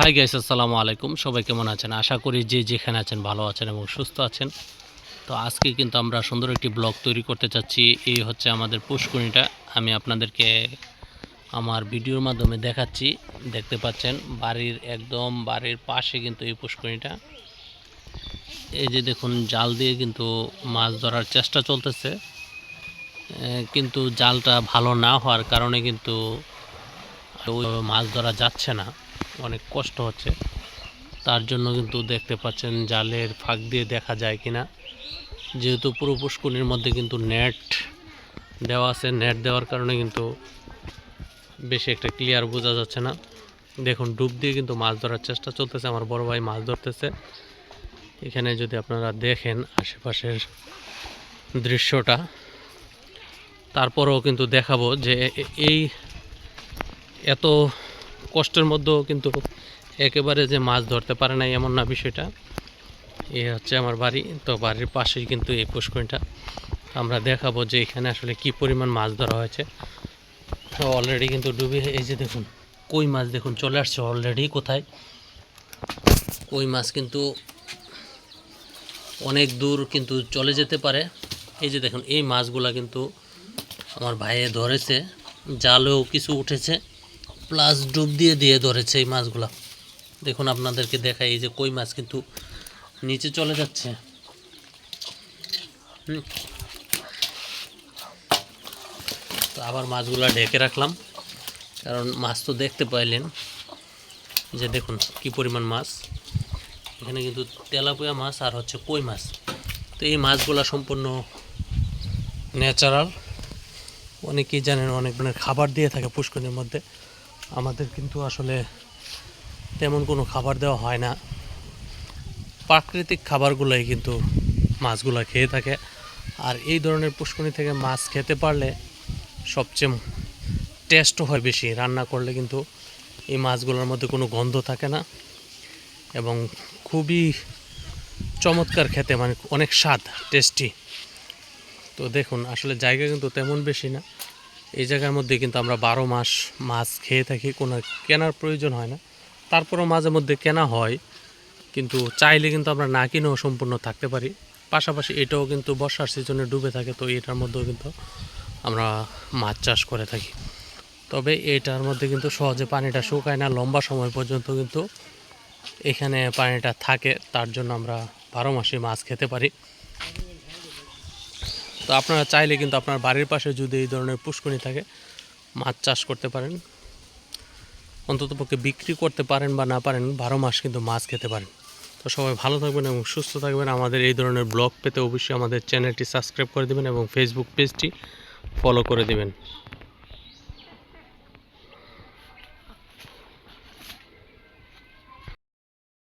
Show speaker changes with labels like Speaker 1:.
Speaker 1: Hi guys আসসালামু আলাইকুম। সবাই কেমন আছেন? আশা করি যে যেখানে আছেন ভালো আছেন এবং সুস্থ আছেন। তো আজকে কিন্তু আমরা সুন্দর একটি ব্লগ তৈরি করতে চাচ্ছি। এই হচ্ছে আমাদের পুষ্করিণীটা। আমি আপনাদেরকে আমার ভিডিওর মাধ্যমে দেখাচ্ছি। দেখতে পাচ্ছেন, বাড়ির একদম বাড়ির পাশে কিন্তু এই পুষ্করিণীটা। এই যে দেখুন, জাল দিয়ে কিন্তু মাছ ধরার চেষ্টা চলতেছে। কিন্তু জালটা ভালো না হওয়ার কারণে কিন্তু মাছ ধরা যাচ্ছে না। অনেক কষ্ট হচ্ছে। তার জন্য কিন্তু দেখতে পাচ্ছেন জালের ফাঁক দিয়ে দেখা যায় কিনা। যেহেতু পুরো পুষ্কুনির মধ্যে কিন্তু নেট দেওয়া আছে, নেট দেওয়ার কারণে কিন্তু বেশি একটা ক্লিয়ার বোঝা যাচ্ছে না। দেখুন, ডুব দিয়ে কিন্তু মাছ ধরার চেষ্টা চলতেছে, আমার বড় ভাই মাছ ধরতেছে। এখানে যদি আপনারা দেখেন আশেপাশের দৃশ্যটা, তারপরেও কিন্তু দেখাবো যে এই এত কষ্টের মধ্যেও কিন্তু একেবারে যে মাছ ধরতে পারে না এমন না বিষয়টা। এ হচ্ছে আমার বাড়ি, তো বাড়ির পাশেই কিন্তু এই পুষ্করিণীটা। আমরা দেখাবো যে এখানে আসলে কি পরিমাণ মাছ ধরা হয়েছে। তো অলরেডি কিন্তু ডুবে, এই যে দেখুন, কই মাছ দেখুন, চলে আসছে অলরেডি কোথায়? কই মাছ কিন্তু অনেক দূর কিন্তু চলে যেতে পারে। এই যে দেখুন, এই মাছগুলা কিন্তু আমার ভাইয়ে ধরেছে, জালেও কিছু উঠেছে। প্লাস ডুব দিয়ে দিয়ে ধরেছে এই মাছগুলা। দেখুন আপনাদেরকে দেখাই এই যে কই মাছ কিন্তু নিচে চলে যাচ্ছে। তো আবার মাছগুলা ঢেকে রাখলাম। কারণ মাছ তো দেখতে পাইলেন। যে দেখুন কি পরিমাণ মাছ। এখানে কিন্তু তেলাপিয়া মাছ আর হচ্ছে কই মাছ। তো এই মাছগুলা সম্পূর্ণ ন্যাচারাল। অনেকেই জানেন অনেক ধরনের খাবার দিয়ে থাকে পুষ্করিণীর মধ্যে। আমাদের কিন্তু আসলে তেমন কোনো খাবার দেওয়া হয় না। প্রাকৃতিক খাবারগুলোই কিন্তু মাছগুলো খেয়ে থাকে। আর এই ধরনের পুষ্করিণী থেকে মাছ খেতে পারলে সবচেয়ে টেস্টও হয় বেশি। রান্না করলে কিন্তু এই মাছগুলোর মধ্যে কোনো গন্ধ থাকে না এবং খুবই চমৎকার খেতে মানে অনেক স্বাদ টেস্টি তো দেখুন, আসলে জায়গা কিন্তু তেমন বেশি না। এই জায়গার মধ্যে কিন্তু আমরা বারো মাস মাছ খেয়ে থাকি, কোনো কেনার প্রয়োজন হয় না। তারপরও মাঝে মধ্যে কেনা হয়, কিন্তু চাইলে কিন্তু আমরা না কিনেও সম্পূর্ণ থাকতে পারি। পাশাপাশি এটাও কিন্তু বর্ষার সিজনে ডুবে থাকে, তো এটার মধ্যেও কিন্তু আমরা মাছ চাষ করে থাকি। তবে এটার মধ্যে কিন্তু সহজে পানিটা শুকায় না, লম্বা সময় পর্যন্ত কিন্তু এখানে পানিটা থাকে, তার জন্য আমরা বারো মাসে মাছ খেতে পারি। তো আপনারা চাইলে কিন্তু আপনার বাড়ির পাশে যদি এই ধরনের পুষ্করণী থাকে, মাছ চাষ করতে পারেন। অন্ততপক্ষে বিক্রি করতে পারেন বা না পারেন, বারো মাস কিন্তু মাছ খেতে পারেন। তো সবাই ভালো থাকবেন এবং সুস্থ থাকবেন। আমাদের এই ধরনের ব্লগ পেতে অবশ্যই আমাদের চ্যানেলটি সাবস্ক্রাইব করে দেবেন এবং ফেসবুক পেজটি ফলো করে দেবেন।